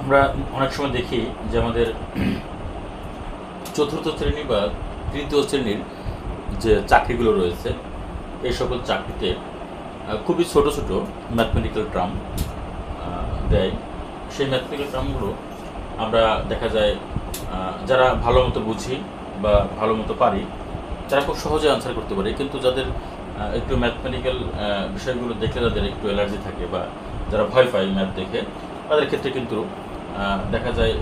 আমরা অনেক সময় দেখি যে আমাদের চতুর্থ শ্রেণি বা তৃতীয় শ্রেণির যে চাকরিগুলো রয়েছে, এই সকল চাকরিতে খুবই ছোট ছোট ম্যাথমেটিক্যাল ট্রাম দেয়। সেই ম্যাথমেটিক্যাল ট্রামগুলো আমরা দেখা যায় যারা ভালো মতো বুঝি বা ভালো মতো পারি, তারা খুব সহজে আনসার করতে পারে। কিন্তু যাদের একটু ম্যাথমেটিক্যাল বিষয়গুলো দেখে যাদের একটু অ্যালার্জি থাকে বা যারা ভয় পায় ম্যাথ দেখে তাদের ক্ষেত্রে কিন্তু দেখা যায়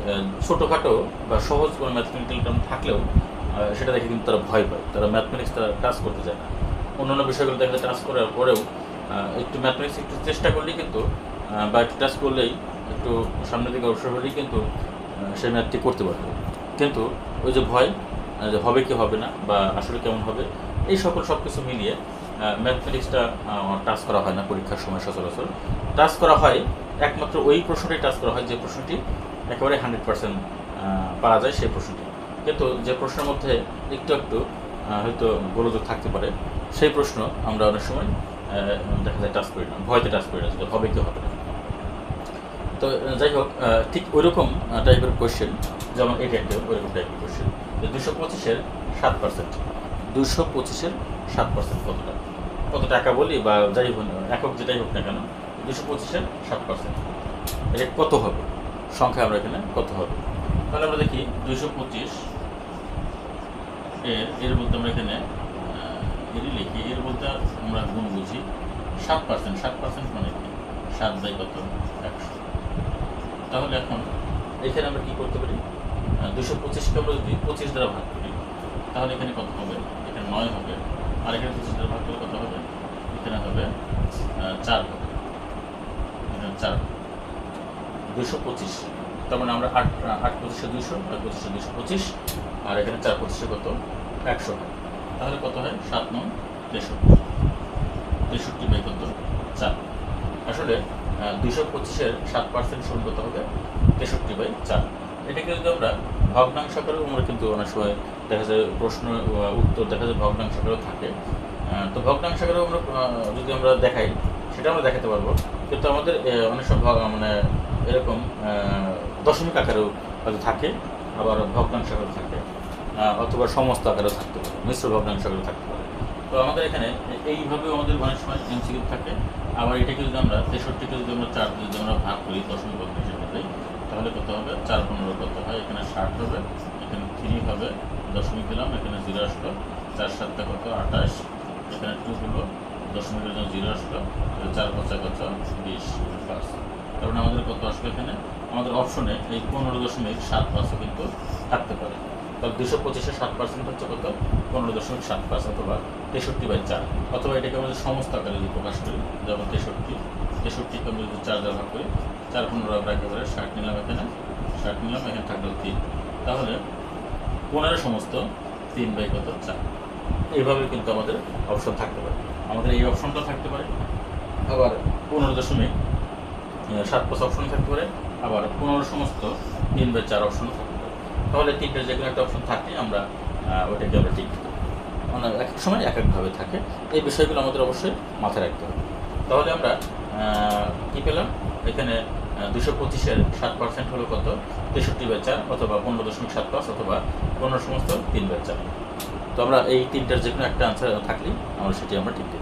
ছোটোখাটো বা সহজ কোনো ম্যাথমেটিক্যাল টার্ম থাকলেও সেটা দেখে কিন্তু তারা ভয় পায়। তারা ম্যাথমেটিক্স তারা টাচ করতে চায় না। অন্যান্য বিষয়গুলো দেখা যায় টাচ করার পরেও একটু ম্যাথমেটিক্স একটু চেষ্টা করলেই কিন্তু বা একটু টাচ করলেই, একটু সামনের দিকে অবসর হলেই কিন্তু সেই ম্যাথটি করতে পারবে। কিন্তু ওই যে ভয় যে হবে কি হবে না, বা আসলে কেমন হবে, এই সকল সব কিছু মিলিয়ে ম্যাথমেটিক্সটা টাচ করা হয় না পরীক্ষার সময় সচরাচর। টাচ করা হয় একমাত্র ওই প্রশ্নটাই টাচ করা হয় যে প্রশ্নটি একেবারে হান্ড্রেড পার্সেন্ট পারা যায় সেই প্রশ্নটি। কিন্তু যে প্রশ্নের মধ্যে একটু একটু হয়তো গোলযোগ থাকতে পারে, সেই প্রশ্ন আমরা অনেক সময় দেখা যায় টাচ করি না, ভয়তে টাচ করি না যে হবে কি হবে না। তো যাই হোক ঠিক ওই রকম টাইপের কোয়েশ্চেন যেমন এটা একটা ওইরকম টাইপের কোয়েশ্চেন দুশো পঁচিশের সাত পার্সেন্ট দুশো পঁচিশের সাত পার্সেন্ট কতটা? কত টাকা বলি বা যাই হোক, একক যেটাই হোক না কেন দুশো পঁচিশের সাত পার্সেন্ট এটা কত হবে? সংখ্যা আমরা এখানে কত হবে? তাহলে আমরা দেখি দুশো পঁচিশ এর এর বলতে আমরা এখানে এরই লিখি। এর বলতে আমরা গুণ বুঝি। সাত পার্সেন্ট সাত পার্সেন্ট মানে কি? সাত বাই কত? একশো। তাহলে এখন এখানে আমরা কী করতে পারি? দুশো পঁচিশকে আমরা যদি পঁচিশ দ্বারা ভাগ করি, তাহলে এখানে কত হবে? এখানে নয় হবে। আর এখানে পঁচিশ দ্বারা ভাগ করলে কত হবে? এখানে হবে চার হবে। চার দুশো পঁচিশ। তার মানে আমরা আট আট পঁচিশে দুশো, আট পঁচিশে দুশো পঁচিশ, আর এখানে চার পঁচিশে কত? একশো। তাহলে কত হয়? সাত নং তেষট্টি। তেষট্টি বাই কত চার। আসলে দুশো পঁচিশের সাত পার্সেন্ট সমান কত হবে, তেষট্টি বাই চার। এটাকে যদি আমরা ভগ্নাংশ আকারেও আমরা কিন্তু অনেক সময় দেখা যায় প্রশ্ন উত্তর দেখা যায় ভগ্নাংশ আকারেও থাকে। তো ভগ্নাংশ আকারেও আমরা যদি আমরা দেখাই সেটা আমরা দেখাতে পারব। কিন্তু আমাদের অনেক সব মানে এরকম দশমিক আকারেও হয়তো থাকে, আবার ভগ্নাংশ আকারেও থাকে অথবা সমস্ত আকারেও থাকতে পারে, মিশ্র ভগ্নাংশ আকারেও থাকতে পারে। তো আমাদের এখানে এইভাবে আমাদের অনেক সময় এমসিকিউ থাকে, আবার এটাকে যদি আমরা তেষট্টিকে যদি আমরা চার, যদি আমরা ভাগ করি দশমিক ভগ্নাংশের মধ্যে তাহলে কত হবে? চার পনেরো কত হয়? এখানে ষাট হবে, এখানে থ্রি হবে, দশমিক দিলাম, এখানে জিরো আসলো, চার সাতটা কত? আঠাশ, এখানে টু হলো দশমিকের জন্য জিরো আসলো চার পাঁচা কত বিশ পাঁচ কারণ আমাদের কত আসলো এখানে? আমাদের অপশনে এই পনেরো দশমিক সাত পাঁচও কিন্তু থাকতে পারে। তাহলে দুশো পঁচিশে সাত পার্সেন্ট হচ্ছে কত? পনেরো দশমিক সাত পাঁচ অথবা তেষট্টি বাই চার। অথবা এটাকে আমরা সমস্ত আকারে যদি প্রকাশ করি, যেমন তেষট্টি, তেষট্টিকে আমরা যদি চার ভাগ করি, চার পনেরো আমরা একেবারে ষাট নিলাম এখানে, ষাট নিলাম, এখানে থাকল তিন। তাহলে পনেরো সমস্ত তিন বাই কত? চার। এইভাবে কিন্তু আমাদের অপশন থাকতে পারে। আমাদের এই অপশনটা থাকতে পারে। আবার পনেরো দশমিক সাত পাঁচ অপশন থাকতে পারে। আবার পনেরো সমস্ত তিন বাই চার অপশনও থাকতে পারে। তাহলে তিনটে যে কোনো একটা অপশন থাকলে আমরা ওটাকে আমরা ঠিক মানে এক এক সময় এক একভাবে থাকে। এই বিষয়গুলো আমাদের অবশ্যই মাথায় রাখতে হবে। তাহলে আমরা কি পেলাম? এখানে দুশো পঁচিশের সাত পার্সেন্ট হলো কত? তেষট্টি বাই চার অথবা পনেরো দশমিক সাত পাঁচ অথবা পনেরো সমস্ত তিন বাই চার। তো আমরা এই তিনটার যে কোনো একটা আনসার থাকলেই আমরা সেটি আমরা ঠিক